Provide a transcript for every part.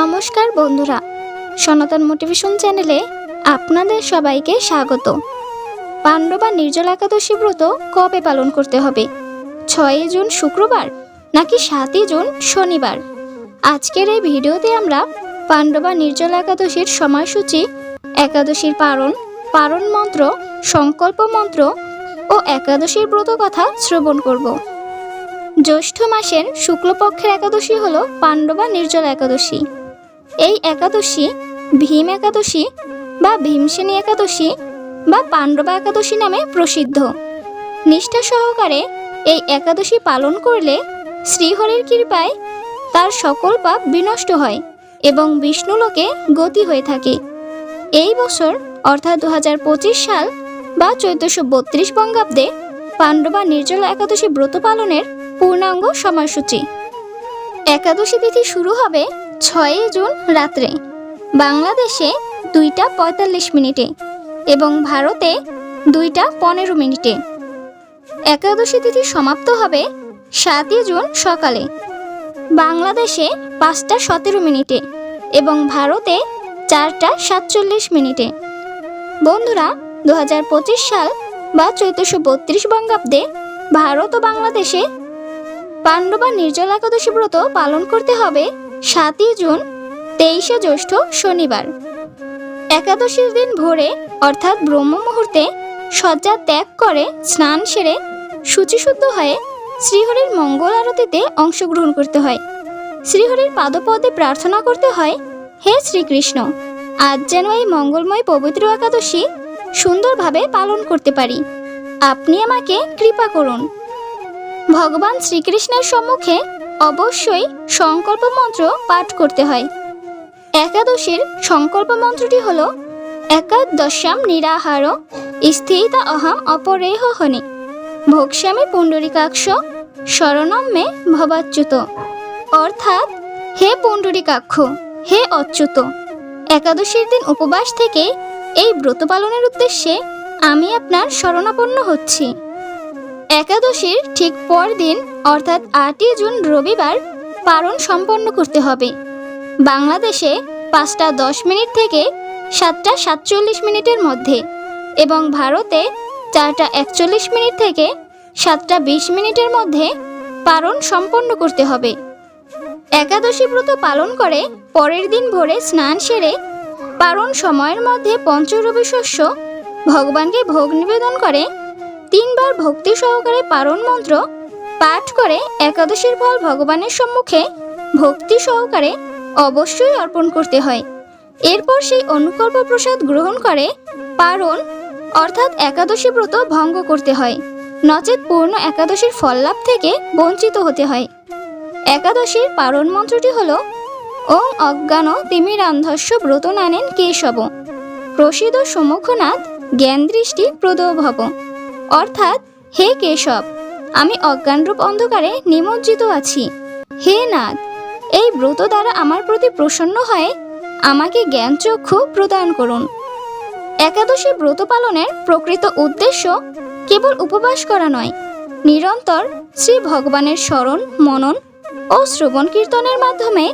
নমস্কার বন্ধুরা, সনাতন মোটিভেশন চ্যানেলে আপনাদের সবাইকে স্বাগত। পাণ্ডবা নির্জল একাদশী ব্রত কবে পালন করতে হবে? ছয়ই জুন শুক্রবার নাকি সাতই জুন শনিবার? আজকের এই ভিডিওতে আমরা পাণ্ডবা নির্জল একাদশীর সময়সূচি, একাদশীর পারণ পারণ মন্ত্র, সংকল্প মন্ত্র ও একাদশীর ব্রত কথা শ্রবণ করব। জ্যৈষ্ঠ মাসের শুক্লপক্ষের একাদশী হল পাণ্ডবা নির্জল একাদশী। এই একাদশী, ভীম একাদশী বা ভীমসেনী একাদশী বা পাণ্ডবা একাদশী নামে প্রসিদ্ধ। নিষ্ঠা সহকারে এই একাদশী পালন করলে শ্রীহরির কৃপায় তার সকল পাপ বিনষ্ট হয় এবং বিষ্ণুলোকে গতি হয়ে থাকে। এই বছর, অর্থাৎ দু হাজার পঁচিশ সাল বা চোদ্দশো বত্রিশ বঙ্গাব্দে পাণ্ডবা নির্জলা একাদশী ব্রত পালনের পূর্ণাঙ্গ সময়সূচি। একাদশী তিথি শুরু হবে ছয়ই জুন রাত্রে। বাংলাদেশে দুইটা পঁয়তাল্লিশ মিনিটে এবং ভারতে দুইটা পনেরো মিনিটে। একাদশী তিথি সমাপ্ত হবে সাতই জুন সকালে। বাংলাদেশে পাঁচটা সতেরো মিনিটে এবং ভারতে চারটা সাতচল্লিশ মিনিটে। বন্ধুরা দু হাজার পঁচিশ সাল বা চৌদ্দশো বত্রিশ বঙ্গাব্দে ভারত ও বাংলাদেশে পাণ্ডবা নির্জল একাদশী ব্রত পালন করতে হবে সাতই জুন, তেইশে জ্যৈষ্ঠ শনিবার। একাদশীর দিন ভোরে, অর্থাৎ ব্রহ্ম মুহূর্তে, শয্যা ত্যাগ করে, স্নান সেরে শুচিশুদ্ধ হয়ে, শ্রীহরির মঙ্গল আরতিতে অংশগ্রহণ করতে হয়। শ্রীহরির পাদপদে প্রার্থনা করতে হয়, হে শ্রীকৃষ্ণ, আজ যেন এই মঙ্গলময় পবিত্র একাদশী সুন্দরভাবে পালন করতে পারি। আপনি আমাকে কৃপা করুন। ভগবান শ্রীকৃষ্ণের সম্মুখে অবশ্যই সংকল্প মন্ত্র পাঠ করতে হয়। একাদশীর সংকল্প মন্ত্রটি হল একাদশাম নিরাহার স্থিত অহম অপরেহ হনি ভোক্ষ্যামি পুণ্ডরিকাক্ষ শরণম ভবাচ্যুত। অর্থাৎ, হে পুণ্ডরিকাক্ষ, হে অচ্যুত, একাদশীর দিন উপবাস থেকে এই ব্রত পালনের উদ্দেশ্যে আমি আপনার শরণাপন্ন হচ্ছি। একাদশীর ঠিক পরদিন, অর্থাৎ আটই জুন রবিবার, পালন সম্পন্ন করতে হবে। বাংলাদেশে পাঁচটা দশ মিনিট থেকে সাতটা সাতচল্লিশ মিনিটের মধ্যে এবং ভারতে চারটা একচল্লিশ মিনিট থেকে সাতটা বিশ মিনিটের মধ্যে পালন সম্পন্ন করতে হবে। একাদশী ব্রত পালন করে পরের দিন ভোরে স্নান সেরে পালন সময়ের মধ্যে পঞ্চরবি শস্য ভগবানকে ভোগ নিবেদন করে তিনবার ভক্তি সহকারে পারণ মন্ত্র পাঠ করে একাদশীর ফল ভগবানের সম্মুখে ভক্তি সহকারে অবশ্যই অর্পণ করতে হয়। এরপর সেই অনুকল্প প্রসাদ গ্রহণ করে পারণ, অর্থাৎ একাদশী ব্রত ভঙ্গ করতে হয়। নচেত পূর্ণ একাদশীর ফল লাভ থেকে বঞ্চিত হতে হয়। একাদশীর পারণ মন্ত্রটি হল ওং অজ্ঞান তিমিরান্ধস্য ব্রত নানেন কেশব। প্রসিদ্ধ সমুখনাথ জ্ঞান দৃষ্টি প্রদভব। অর্থাৎ, হে কেশব, আমি অজ্ঞানরূপ অন্ধকারে নিমজ্জিত আছি। হে নাথ, এই ব্রত দ্বারা আমার প্রতি প্রসন্ন হয়ে আমাকে জ্ঞান চক্ষু প্রদান করুন। একাদশী ব্রত পালনের প্রকৃত উদ্দেশ্য কেবল উপবাস করা নয়, নিরন্তর শ্রী ভগবানের স্মরণ, মনন ও শ্রবণ কীর্তনের মাধ্যমে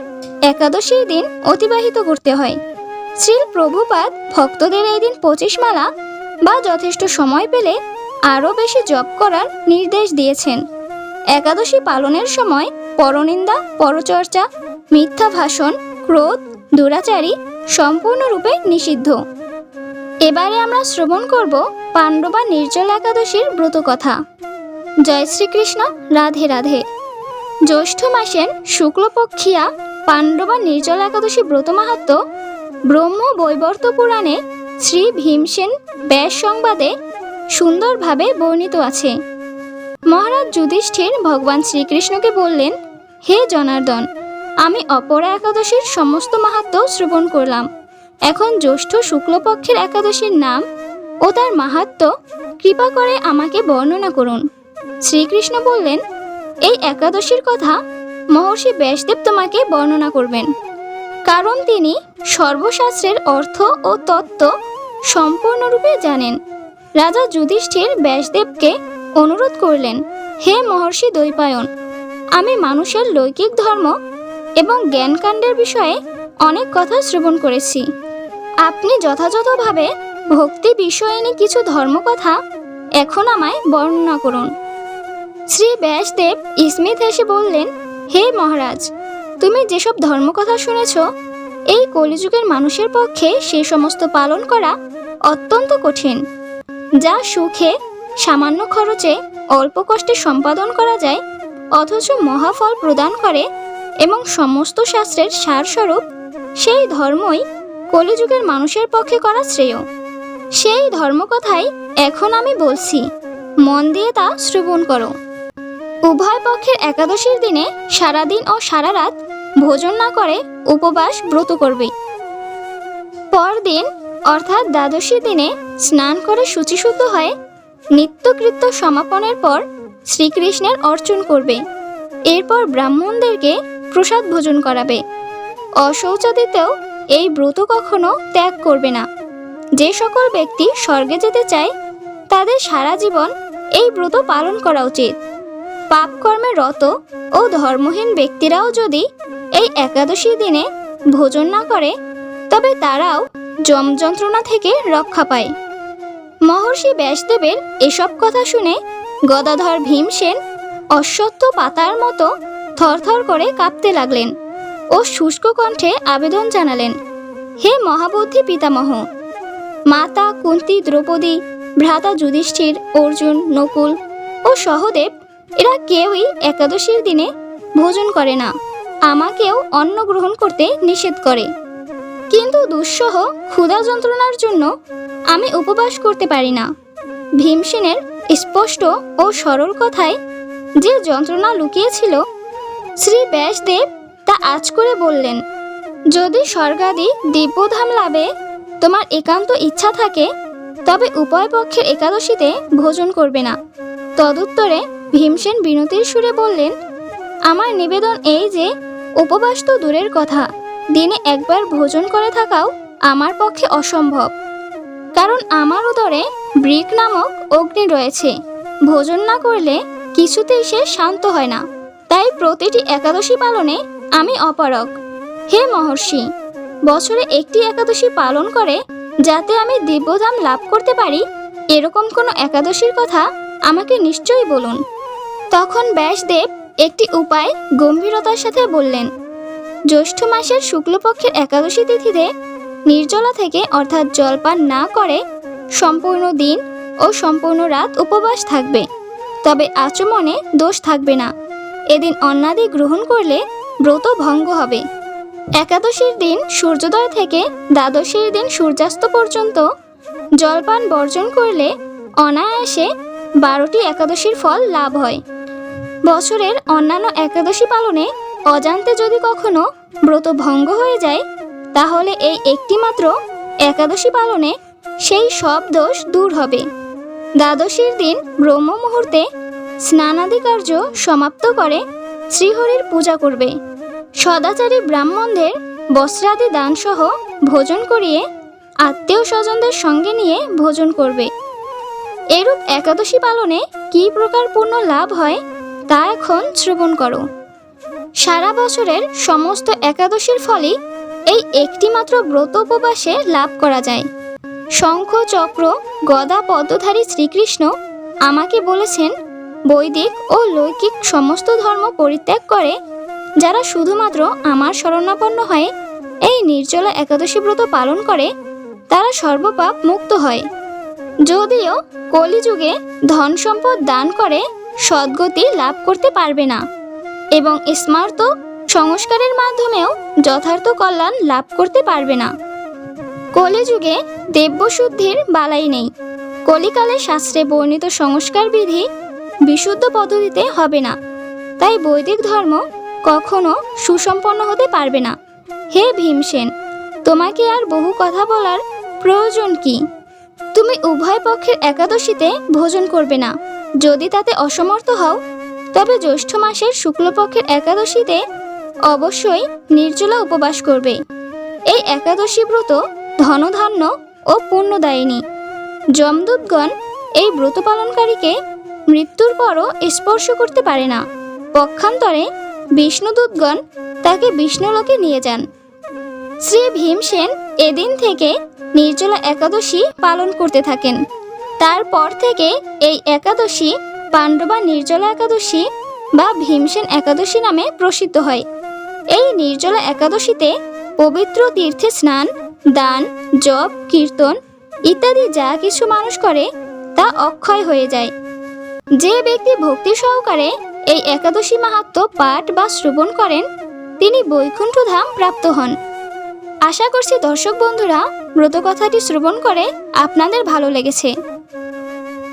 একাদশীর দিন অতিবাহিত করতে হয়। শ্রী প্রভুপাদ ভক্তদের এই দিন পঁচিশ মালা বা যথেষ্ট সময় পেলে আরও বেশি জপ করার নির্দেশ দিয়েছেন। একাদশী পালনের সময় পরনিন্দা, পরচর্চা, মিথ্যা ভাষণ, ক্রোধ, দুরাচারী সম্পূর্ণরূপে নিষিদ্ধ। এবারে আমরা শ্রবণ করব পাণ্ডবা নির্জল একাদশীর ব্রত কথা। জয় শ্রীকৃষ্ণ, রাধে রাধে। জ্যৈষ্ঠ মাসের শুক্লপক্ষিয়া পাণ্ডবা নির্জল একাদশী ব্রত মাহাত্ম ব্রহ্ম বৈবর্ত পুরাণে শ্রী ভীমসেন ব্যাস সংবাদে সুন্দরভাবে বর্ণিত আছে। মহারাজ যুধিষ্ঠির ভগবান শ্রীকৃষ্ণকে বললেন, হে জনার্দন, আমি অপরা একাদশীর সমস্ত মাহাত্ম শ্রবণ করলাম। এখন জ্যৈষ্ঠ শুক্লপক্ষের একাদশীর নাম ও তার মাহাত্ম কৃপা করে আমাকে বর্ণনা করুন। শ্রীকৃষ্ণ বললেন, এই একাদশীর কথা মহর্ষি ব্যাসদেব তোমাকে বর্ণনা করবেন। কারণ তিনি সর্বশাস্ত্রের অর্থ ও তত্ত্ব সম্পূর্ণরূপে জানেন। রাজা যুধিষ্ঠির ব্যাসদেবকে অনুরোধ করলেন, হে মহর্ষি দ্বৈপায়ন, আমি মানুষের লৌকিক ধর্ম এবং জ্ঞানকাণ্ডের বিষয়ে অনেক কথা শ্রবণ করেছি। আপনি যথাযথভাবে ভক্তি বিষয়ে কিছু ধর্মকথা এখন আমায় বর্ণনা করুন। শ্রী ব্যাসদেব স্মিত হেসে বললেন, হে মহারাজ, তুমি যেসব ধর্মকথা শুনেছ, এই কলিযুগের মানুষের পক্ষে সে সমস্ত পালন করা অত্যন্ত কঠিন। যা সুখে, সামান্য খরচে অল্প কষ্টে সম্পাদন করা যায়, অথচ মহাফল প্রদান করে এবং সমস্ত শাস্ত্রের সারস্বরূপ, সেই ধর্মই কলিযুগের মানুষের পক্ষে করা শ্রেয়। সেই ধর্মকথাই এখন আমি বলছি, মন দিয়ে তা শ্রবণ করো। উভয় পক্ষের একাদশীর দিনে সারাদিন ও সারা রাত ভোজন না করে উপবাস ব্রত করবে। পরদিন অর্থাৎ দ্বাদশী দিনে স্নান করে শুচিশুদ্ধ হয়ে নিত্যকৃত্য সমাপনের পর শ্রীকৃষ্ণের অর্চন করবে। এরপর ব্রাহ্মণদেরকে প্রসাদ ভোজন করাবে। অশৌচাদিতেও এই ব্রত কখনো ত্যাগ করবে না। যে সকল ব্যক্তি স্বর্গে যেতে চায়, তাদের সারা জীবন এই ব্রত পালন করা উচিত। পাপ কর্মে রত ও ধর্মহীন ব্যক্তিরাও যদি এই একাদশী দিনে ভোজন না করে, তবে তারাও যম যন্ত্রণা থেকে রক্ষা পায়। মহর্ষি ব্যাসদেবের এসব কথা শুনে গদাধর ভীমসেন অশ্বত্থ পাতার মতো থরথর করে কাঁপতে লাগলেন ও শুষ্ক কণ্ঠে আবেদন জানালেন, হে মহাবুদ্ধি পিতামহ, মাতা কুন্তি দ্রৌপদী, ভ্রাতা যুধিষ্ঠির, অর্জুন, নকুল ও সহদেব, এরা কেউই একাদশীর দিনে ভোজন করে না। আমাকেও অন্ন গ্রহণ করতে নিষেধ করে। কিন্তু দুঃসহ ক্ষুধা যন্ত্রণার জন্য আমি উপবাস করতে পারি না। ভীমসেনের স্পষ্ট ও সরল কথায় যে যন্ত্রণা লুকিয়েছিল, শ্রী ব্যাসদেব তা আজ করে বললেন, যদি স্বর্গাদি দিব্যধাম লাভে তোমার একান্ত ইচ্ছা থাকে, তবে উভয় পক্ষের একাদশীতে ভোজন করবে না। তদুত্তরে ভীমসেন বিনতির সুরে বললেন, আমার নিবেদন এই যে, উপবাস তো দূরের কথা। দিনে একবার ভোজন করে থাকাও আমার পক্ষে অসম্ভব। কারণ আমার উদরে ব্রিক নামক অগ্নি রয়েছে। ভোজন না করলে কিছুতেই সে শান্ত হয় না। তাই প্রতিটি একাদশী পালনে আমি অপারক হে মহর্ষি, বছরে একটি একাদশী পালন করে যাতে আমি দিব্যধাম লাভ করতে পারি, এরকম কোনো একাদশীর কথা আমাকে নিশ্চয়ই বলুন। তখন ব্যাসদেব একটি উপায় গম্ভীরতার সাথে বললেন জ্যৈষ্ঠ মাসের শুক্লপক্ষের একাদশী তিথিতে নির্জলা থেকে অর্থাৎ জলপান না করে সম্পূর্ণ দিন ও সম্পূর্ণ রাত উপবাস থাকবে। তবে আচমনে দোষ থাকবে না। এদিন অন্নাদি গ্রহণ করলে ব্রত ভঙ্গ হবে। একাদশীর দিন সূর্যোদয় থেকে দ্বাদশীর দিন সূর্যাস্ত পর্যন্ত জলপান বর্জন করলে অনায়াসে বারোটি একাদশীর ফল লাভ হয়। বছরের অন্যান্য একাদশী পালনে অজান্তে যদি কখনো ব্রত ভঙ্গ হয়ে যায়, তাহলে এই একটিমাত্র একাদশী পালনে সেই সব দোষ দূর হবে। দ্বাদশীর দিন ব্রহ্ম মুহূর্তে স্নানাদি কার্য সমাপ্ত করে শ্রীহরির পূজা করবে। সদাচারী ব্রাহ্মণদের বস্ত্রাদি দানসহ ভোজন করিয়ে আত্মীয় স্বজনদের সঙ্গে নিয়ে ভোজন করবে। এরূপ একাদশী পালনে কী প্রকার পূর্ণ লাভ হয়, তা এখন শ্রবণ করো। সারা বছরের সমস্ত একাদশীর ফলেই এই একটিমাত্র ব্রত উপবাসে লাভ করা যায়। শঙ্খ, চক্র, গদা, পদ্মধারী শ্রীকৃষ্ণ আমাকে বলেছেন, বৈদিক ও লৌকিক সমস্ত ধর্ম পরিত্যাগ করে, যারা শুধুমাত্র আমার শরণাপন্ন হয়ে এই নির্জলা একাদশী ব্রত পালন করে, তারা সর্বপাপ মুক্ত হয়। যদিও কলিযুগে ধন সম্পদ দান করে সদ্গতি লাভ করতে পারবে না। এবং স্মার্ত সংস্কারের মাধ্যমেও যথার্থ কল্যাণ লাভ করতে পারবে না। কলিযুগে দেব্যশুদ্ধির বালাই নেই। কলিকালে শাস্ত্রে বর্ণিত সংস্কার বিধি বিশুদ্ধ পদ্ধতিতে হবে না। তাই বৈদিক ধর্ম কখনো সুসম্পন্ন হতে পারবে না। হে ভীমসেন, তোমাকে আর বহু কথা বলার প্রয়োজন কি? তুমি উভয় পক্ষের একাদশীতে ভোজন করবে না। যদি তাতে অসমর্থ হও তবে জ্যৈষ্ঠ মাসের শুক্লপক্ষের একাদশীতে অবশ্যই নির্জলা উপবাস করবে। এই একাদশী ব্রত ধনধান্য ও পুণ্যদায়িনী। যমদূতগণ এই ব্রত পালনকারীকে মৃত্যুর পরও স্পর্শ করতে পারে না। পক্ষান্তরে বিষ্ণুদূতগণ তাকে বিষ্ণুলোকে নিয়ে যান। শ্রী ভীমসেন এদিন থেকে নির্জলা একাদশী পালন করতে থাকেন। তারপর থেকে এই একাদশী পাণ্ডবা নির্জলা একাদশী বা ভীমসেন একাদশী নামে প্রসিদ্ধ হয়। এই নির্জলা একাদশীতে পবিত্র তীর্থে স্নান, দান, জপ, কীর্তন ইত্যাদি যা কিছু মানুষ করে তা অক্ষয় হয়ে যায়। যে ব্যক্তি ভক্তি সহকারে এই একাদশী মাহাত্ম পাঠ বা শ্রবণ করেন, তিনি বৈকুণ্ঠ ধাম প্রাপ্ত হন। আশা করছি দর্শক বন্ধুরা, ব্রতকথাটি শ্রবণ করে আপনাদের ভালো লেগেছে।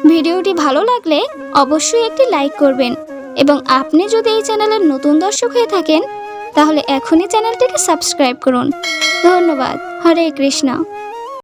ভিডিওটি ভালো লাগলে অবশ্যই একটি লাইক করবেন এবং আপনি যদি এই চ্যানেলের নতুন দর্শক হয়ে থাকেন, তাহলে এখনই চ্যানেলটিকে সাবস্ক্রাইব করুন। ধন্যবাদ। হরে কৃষ্ণ।